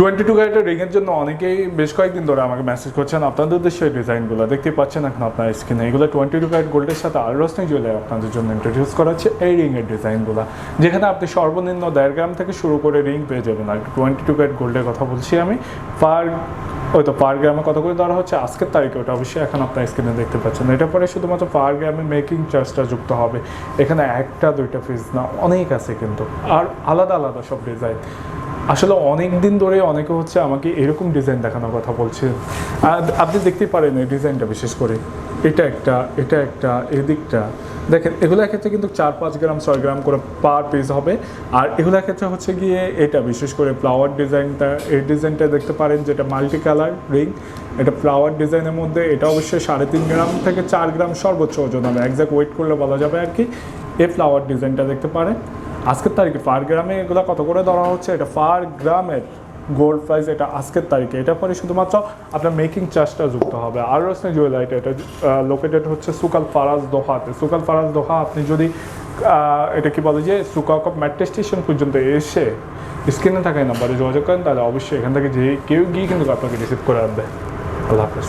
Twenty two ক্যারেটের রিংয়ের জন্য অনেকেই বেশ কয়েকদিন ধরে আমাকে মেসেজ করছেন, আপনাদের এই ডিজাইনগুলো দেখতে পাচ্ছেন এখন আপনার স্ক্রিনে এগুলো টোয়েন্টি টু ক্যারেট গোল্ডের সাথে আর রোশনি জুয়েলারি আপনাদের জন্য ইন্ট্রোডিউস করা হচ্ছে এই রিংয়ের ডিজাইনগুলো যেখানে আপনি সর্বনিম্ন দেড় গ্রাম থেকে শুরু করে রিং পেয়ে যাবেন। আর টোয়েন্টি টু ক্যারেট গোল্ডের কথা বলছি আমি পার ওই তো পার গ্রামে কত করে ধরা হচ্ছে? আজকের তারিখে ওটা অবশ্যই এখন আপনার স্ক্রিনে দেখতে পাচ্ছেন। এটা পরে শুধুমাত্র পার গ্রামে মেকিং চার্জটা যুক্ত হবে। এখানে একটা, দুইটা পিস না, অনেক আছে কিন্তু। আর আলাদা আলাদা সব ডিজাইন আসলে অনেক দিন ধরে অনেকে হচ্ছে আমাকে এরকম ডিজাইন দেখানোর কথা বলছে। আর আপনি দেখতেই পারেন এই ডিজাইনটা বিশেষ করে। এটা একটা এটা একটা, এদিকটা। দেখেন, এগুলোর ক্ষেত্রে কিন্তু চার পাঁচ গ্রাম, ছয় গ্রাম করে পার পিস হবে। আর এগুলোর ক্ষেত্রে হচ্ছে গিয়ে এটা বিশেষ করে ফ্লাওয়ার ডিজাইনটা এই ডিজাইনটা দেখতে পারেন যেটা মাল্টি কালার রিং এটা ফ্লাওয়ার ডিজাইনের মধ্যে এটা অবশ্যই সাড়ে তিন গ্রাম থেকে চার গ্রাম সর্বোচ্চ ওজন হবে। একজ্যাক্ট ওয়েট করলে বলা যাবে আর কি। এই ফ্লাওয়ার ডিজাইনটা দেখতে পারেন। আজকের তারিখে ফার গ্রামে এগুলো কত করে ধরা হচ্ছে? এটা ফার গ্রামের গোল্ড প্রাইস এটা আজকের তারিখে। এটা পরে শুধুমাত্র আপনার মেকিং চার্জটা যুক্ত হবে। আর রসনে জুয়েলারিটা এটা লোকেটেড হচ্ছে সুকাল ফারাজ দোহাতে। সুকাল ফারাজ দোহা, আপনি যদি এটা কি বলে যে সুকাক মেট্রো স্টেশন পর্যন্ত এসে স্ক্রিনে থাকা নাম্বারে যোগাযোগ করেন, তাহলে অবশ্যই এখান থেকে যে কেউ গিয়ে কিন্তু আপনাকে রিসিভ করে আনবে। আল্লাহ হাফেজ।